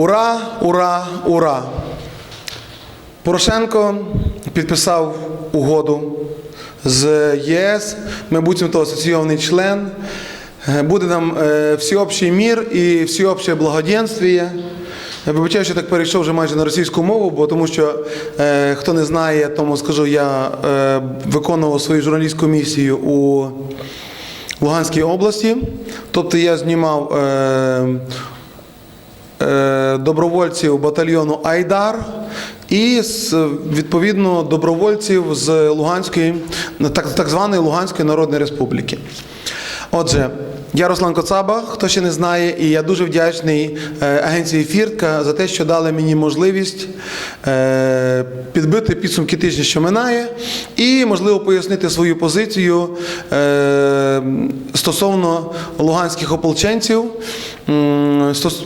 Ура, ура, ура! Порошенко підписав угоду з ЄС. Ми будемо то асоційований член. Е, Буде нам е, всеобщий мір і всеобще благоденствие. Я вибачаю, що так перейшов вже майже на російську мову, бо тому що е, хто не знає, тому скажу, я е, виконував свою журналістську місію у Луганській області. Тобто я знімав е, добровольців батальйону Айдар і відповідно добровольців з Луганської, так, так званої Луганської Народної Республіки. Отже, я Руслан Коцаба, хто ще не знає, і я дуже вдячний е, агенції Фіртка за те, що дали мені можливість е, підбити підсумки тижня, що минає, і можливо пояснити свою позицію е, стосовно луганських ополченців.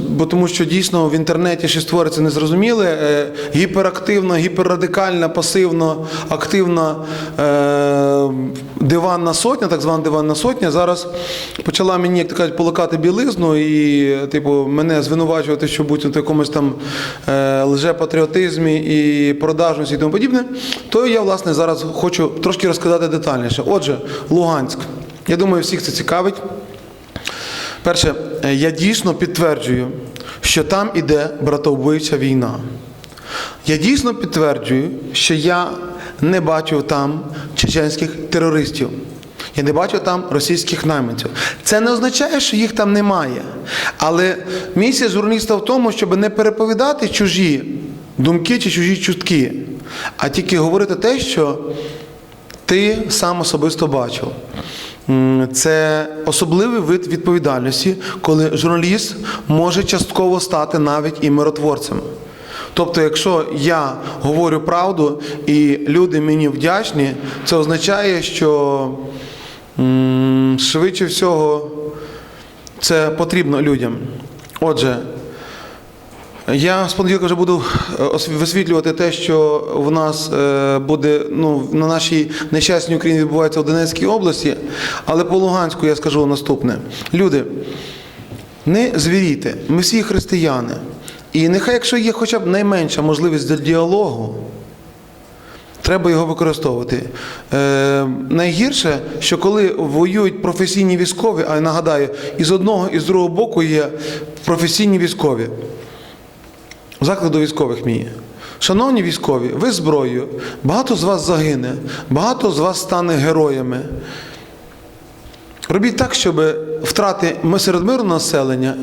Бо тому що дійсно в інтернеті щось твориться незрозуміле, гіперактивна, гіперрадикальна, пасивно активна диванна сотня, так звана диванна сотня, зараз почала мені, як то кажуть, полакати білизну і, типу, мене звинувачувати, що будь в якомусь там е, лжепатріотизмі і продажності і тому подібне, то я, власне, зараз хочу трошки розказати детальніше. Отже, Луганськ. Я думаю, всіх це цікавить. Перше, е, я дійсно підтверджую, що там іде братовбивча війна. Я дійсно підтверджую, що я не бачив там чеченських терористів. Я не бачив там російських найманців. Це не означає, що їх там немає. Але місія журналіста в тому, щоб не переповідати чужі думки чи чужі чутки, а тільки говорити те, що ти сам особисто бачив. Це особливий вид відповідальності, коли журналіст може частково стати навіть і миротворцем. Тобто, якщо я говорю правду і люди мені вдячні, це означає, що швидше всього це потрібно людям. Отже, я з понеділка вже буду е, висвітлювати те, що в нас е, буде ну, на нашій нещасній Україні відбувається в Донецькій області, але по Луганську я скажу наступне. Люди, не звірійте, ми всі християни. І нехай, якщо є хоча б найменша можливість для діалогу, Треба його використовувати. Е, найгірше, що коли воюють професійні військові, а я нагадаю, і з одного, і з другого боку є професійні військові. Заклик до військових мій. Шановні військові, ви зброєю, багато з вас загине, багато з вас стане героями. Робіть так, щоб втрати ми серед мирного населення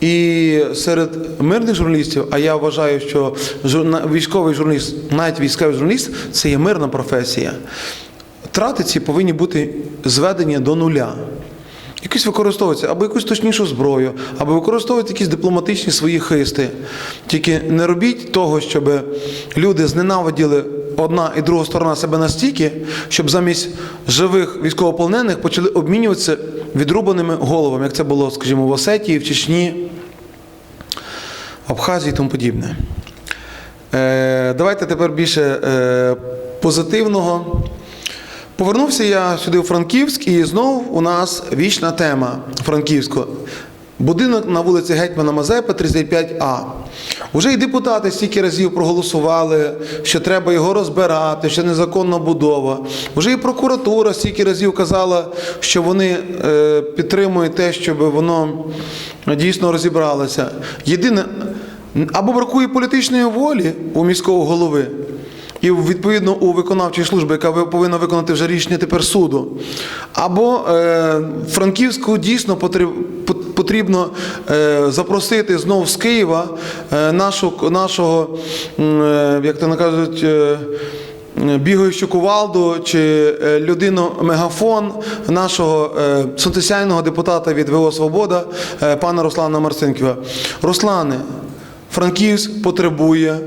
і серед мирних журналістів, а я вважаю, що військовий журналіст, навіть військовий журналіст, це є мирна професія. Втрати ці повинні бути зведені до нуля. Якісь використовуються або якусь точнішу зброю, або використовують якісь дипломатичні свої хисти. Тільки не робіть того, щоб люди зненавиділи одна і друга сторона себе настільки, щоб замість живих військовополонених почали обмінюватися відрубаними головами, як це було, скажімо, в Осетії, в Чечні, Абхазії і тому подібне. Е, давайте тепер більше е, позитивного. Повернувся я сюди у Франківськ, і знов у нас вічна тема Франківського. Будинок на вулиці Гетьмана Мазепи, 35А. Уже і депутати стільки разів проголосували, що треба його розбирати, що незаконна будова. Уже і прокуратура стільки разів казала, що вони е, підтримують те, щоб воно дійсно розібралося. Єдине, або бракує політичної волі у міського голови, і відповідно у виконавчій службі, яка повинна виконати вже рішення тепер суду. Або е, Франківську дійсно потріб, пот- потрібно е, запросити знову з Києва е, нашу, нашого, е, як то кажуть, бігаючу кувалду чи людину мегафон нашого сонцесяйного депутата від ВО Свобода, пана Руслана Марцинківа. Руслане, Франківськ потребує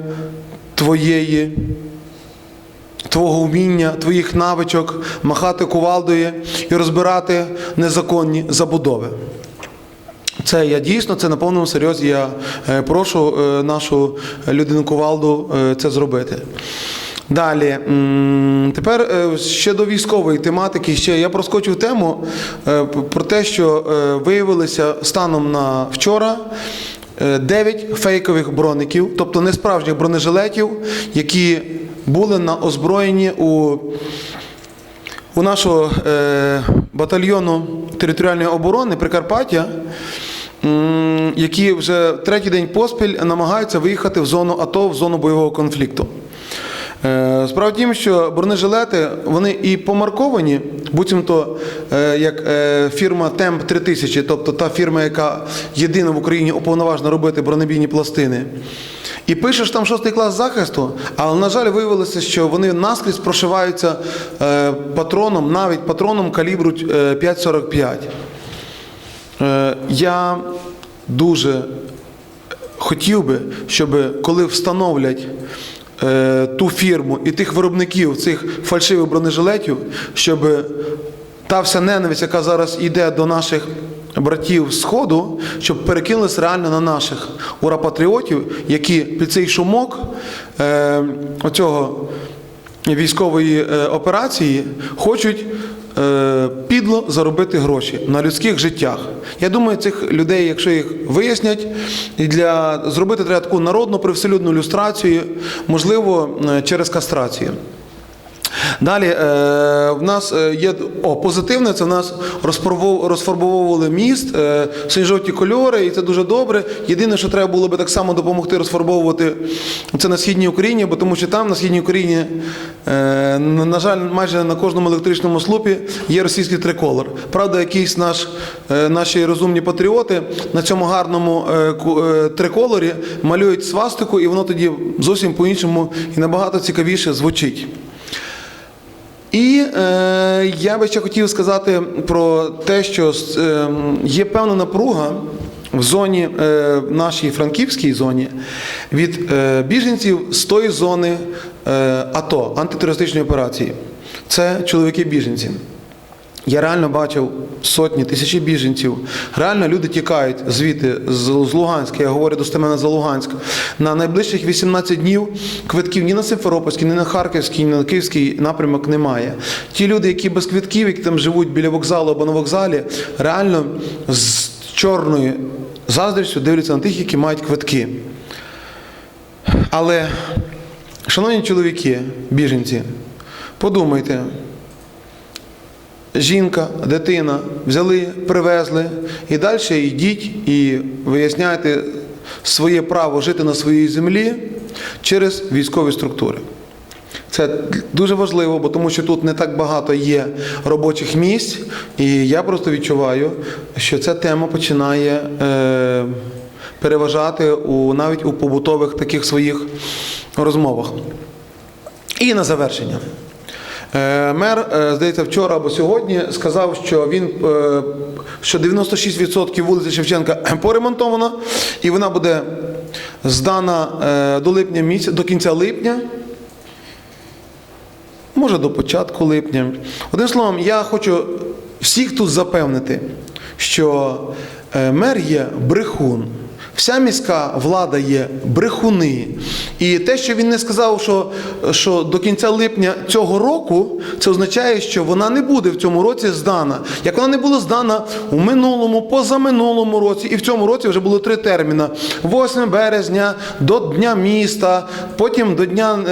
твоєї твого вміння, твоїх навичок махати кувалдою і розбирати незаконні забудови. Це я дійсно, це на повному серйозі. Я е, прошу е, нашу людину кувалду е, це зробити. Далі, тепер ще до військової тематики. Ще я проскочив тему про те, що виявилося станом на вчора 9 фейкових броників, тобто не справжніх бронежилетів, які були на озброєнні у, у нашого батальйону територіальної оборони Прикарпаття, які вже третій день поспіль намагаються виїхати в зону АТО, в зону бойового конфлікту. Е, Справа в тім, що бронежилети вони і помарковані, буцімто е, як е, фірма Темп 3000, тобто та фірма, яка єдина в Україні уповноважена робити бронебійні пластини. І пишеш там шостий клас захисту, але, на жаль, виявилося, що вони наскрізь прошиваються патроном, навіть патроном калібру е, 5,45. Е, Я дуже хотів би, щоб коли встановлять е, ту фірму і тих виробників цих фальшивих бронежилетів, щоб та вся ненависть, яка зараз йде до наших братів Сходу, щоб перекинулась реально на наших ура-патріотів, які під цей шумок е, оцього військової операції хочуть підло заробити гроші на людських життях. Я думаю, цих людей, якщо їх вияснять, і для зробити треба таку народну привселюдну люстрацію, можливо, е, через кастрацію. Далі е, в нас е, є о, позитивне, це в нас розфарбов- розфарбовували міст, е, синьо-жовті кольори, і це дуже добре. Єдине, що треба було би так само допомогти розфарбовувати це на східній Україні, бо тому що там, на східній Україні, на жаль, майже на кожному електричному слупі є російський триколор. Правда, якісь наш, наші розумні патріоти на цьому гарному триколорі малюють свастику, і воно тоді зовсім по-іншому і набагато цікавіше звучить. І е, я би ще хотів сказати про те, що е, є певна напруга в зоні, е, нашій франківській зоні від е, біженців з тої зони е, АТО, антитерористичної операції. Це чоловіки-біженці. Я реально бачив сотні, тисячі біженців. Реально люди тікають звідти з Луганська. Я говорю достеменно за Луганськ. На найближчих 18 днів квитків ні на Симферопольський, ні на Харківський, ні на Київський напрямок немає. Ті люди, які без квитків, які там живуть біля вокзалу або на вокзалі, реально з чорною заздрістю дивляться на тих, які мають квитки. Але, шановні чоловіки, біженці, подумайте. Жінка, дитина взяли, привезли і далі йдіть і виясняйте своє право жити на своїй землі через військові структури. Це дуже важливо, бо тому що тут не так багато є робочих місць, і я просто відчуваю, що ця тема починає е, переважати у, навіть у побутових таких своїх розмовах. І на завершення. Е, Мер, е, здається, вчора або сьогодні сказав, що він е, що 96% вулиці Шевченка поремонтовано, і вона буде здана до липня місяця, до кінця липня. Може, до початку липня. Одним словом, я хочу всіх тут запевнити, що мер є брехун. Вся міська влада є брехуни. І те, що він не сказав, що, що до кінця липня цього року, це означає, що вона не буде в цьому році здана. Як вона не була здана у минулому, позаминулому році, і в цьому році вже було три терміни: 8 березня до Дня міста, потім до Дня е,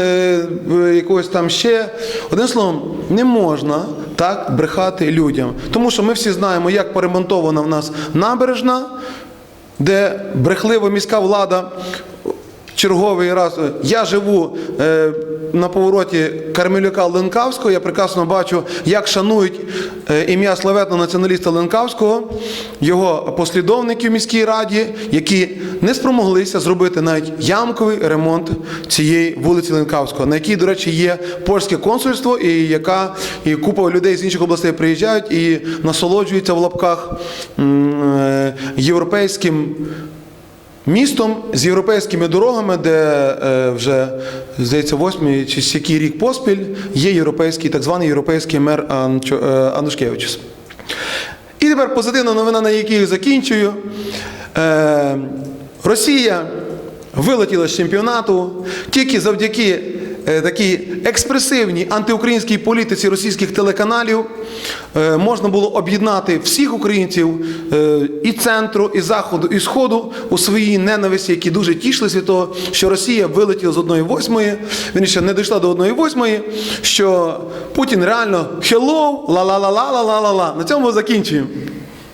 е, якогось там ще. Одним словом, не можна так брехати людям. Тому що ми всі знаємо, як поремонтована в нас набережна де брехлива міська влада черговий раз. Я живу е, на повороті Кармелюка Ленкавського. Я прекрасно бачу, як шанують е, ім'я славетного націоналіста Ленкавського, його послідовників в міській раді, які не спромоглися зробити навіть ямковий ремонт цієї вулиці Ленкавського, на якій, до речі, є польське консульство, і яка і купа людей з інших областей приїжджають і насолоджуються в лапках е, європейським містом з європейськими дорогами, де е, вже здається восьмий чи сякий рік поспіль є європейський, так званий європейський мер е, Анушкевичус. І тепер позитивна новина, на якій закінчую. Е, Росія вилетіла з чемпіонату тільки завдяки такій експресивній антиукраїнській політиці російських телеканалів е, можна було об'єднати всіх українців е, і центру, і заходу, і сходу у своїй ненависті, які дуже тішились від того, що Росія вилетіла з одної восьмої, він ще не дійшла до одної восьмої, що Путін реально hello, ла-ла-ла-ла-ла-ла-ла. На цьому закінчуємо.